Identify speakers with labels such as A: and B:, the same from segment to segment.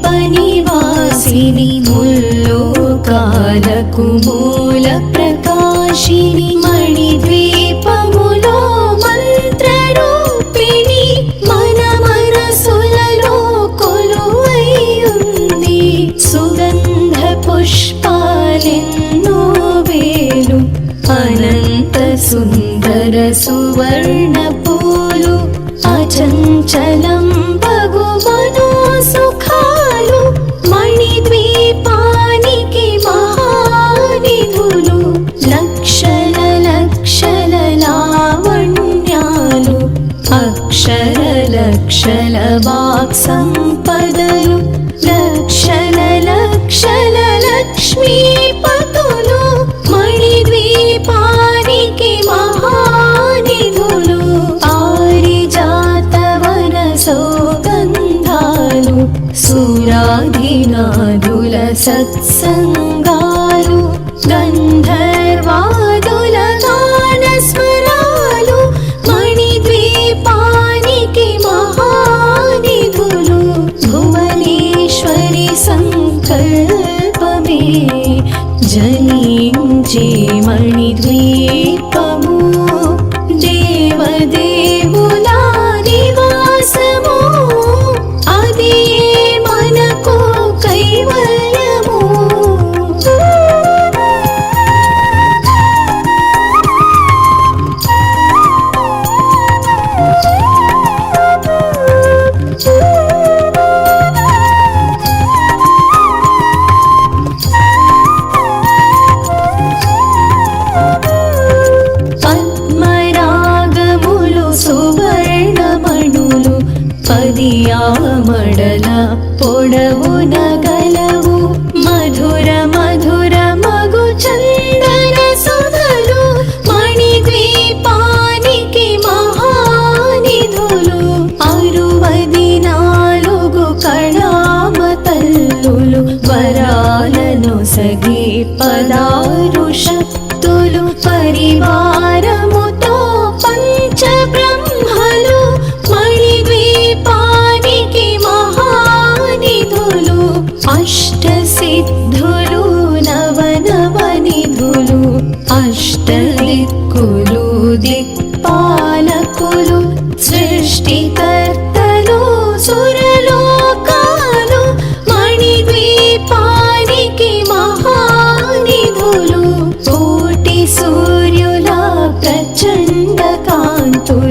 A: ద్వీపనివాసిని ముల్లోకాలకు మూల ప్రకాశిని మణిద్వీపములో మంత్రరూపిణి మన మనసులలో కొలువైయుంది. సుగంధ పుష్పాలెన్నో వేలు అనంత సుందర సువర్ణ పూలు అచంచలం baksan போட உன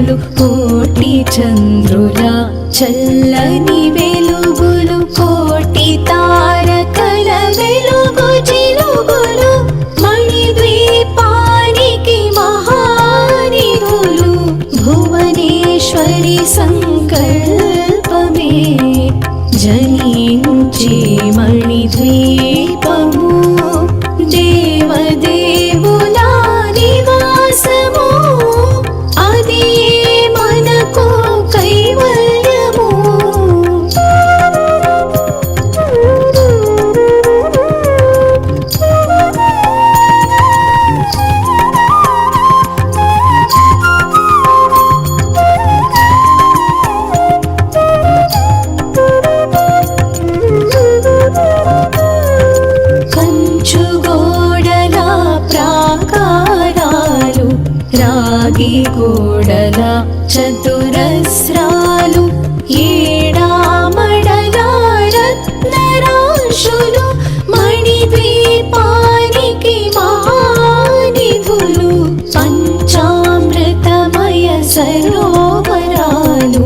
A: వెలుగులు కోటి చంద్రుల చల్లని వెలుగులు కోటి తారకల వెలుగు చిలుగులు మణిద్వీపానికి మహానిధులు భువనేశ్వరి సంగ రాగి గోడల చతురస్రాలు ఏడామడల రత్నరాశులు మణిద్వీపానికి మహానిధులు పంచామృతమయ సరోవరాలు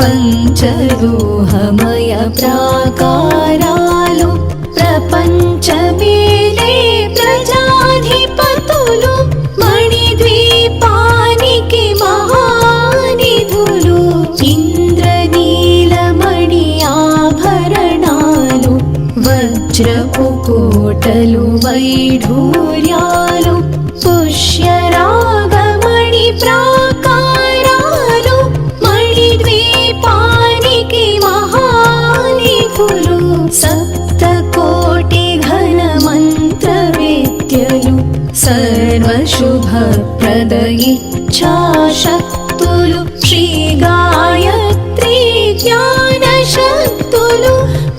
A: పంచరోహమయ ప్రాకారా कोटलु वैढूर्यालु पुष्यरागमणिप्राकारालु मणिद्वीपानिके महानि कुरु सप्तकोटि घनमन्त्र विद्यु सर्वशुभप्रदयि चा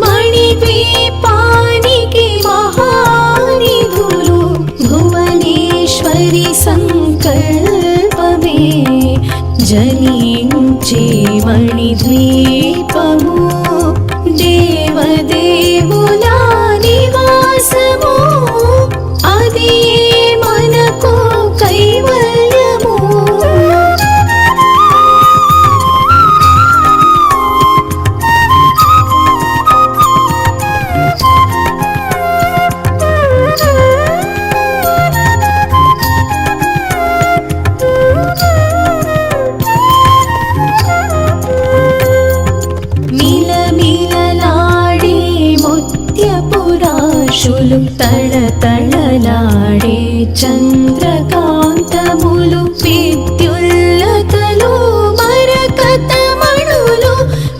A: मणिद्वीपा గాయత్రి మణిద్వీపము దేవదేవులా తళతళలాడే చంద్రకాంతములు విద్యుల్లతలు మరకతమణులు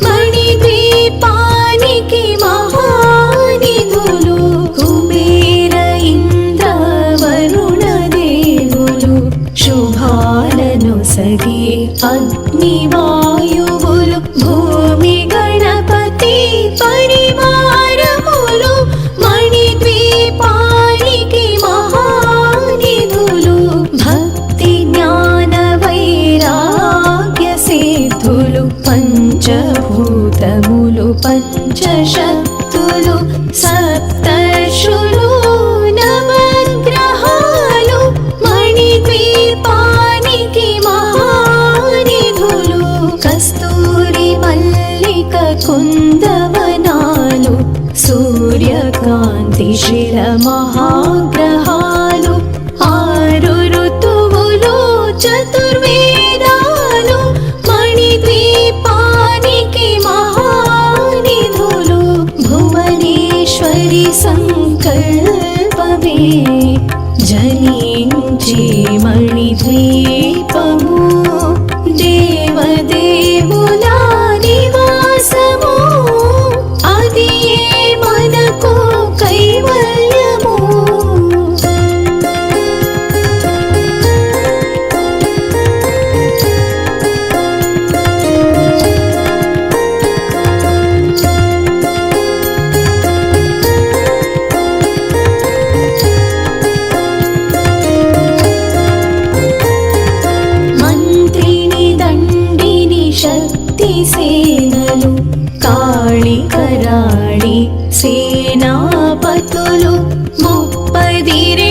A: మణిద్వీపానికి మహానిధులు కుబేర ఇంద్ర వరుణ దేవులు శుభాలను సగి అగ్నివాయువు పంచభూతములు పంచశక్తులు సప్తర్షులు నవగ్రహాలు మణిద్వీపానికి మహానిధులు కస్తూరి మల్లిక కుందవనాలు సూర్యకాంతి శిర మహా సంకల్పమే జనించి మణిద్వీపము. సేనలు కాళి కరాళి సేనాపతులు ముప్పదిరే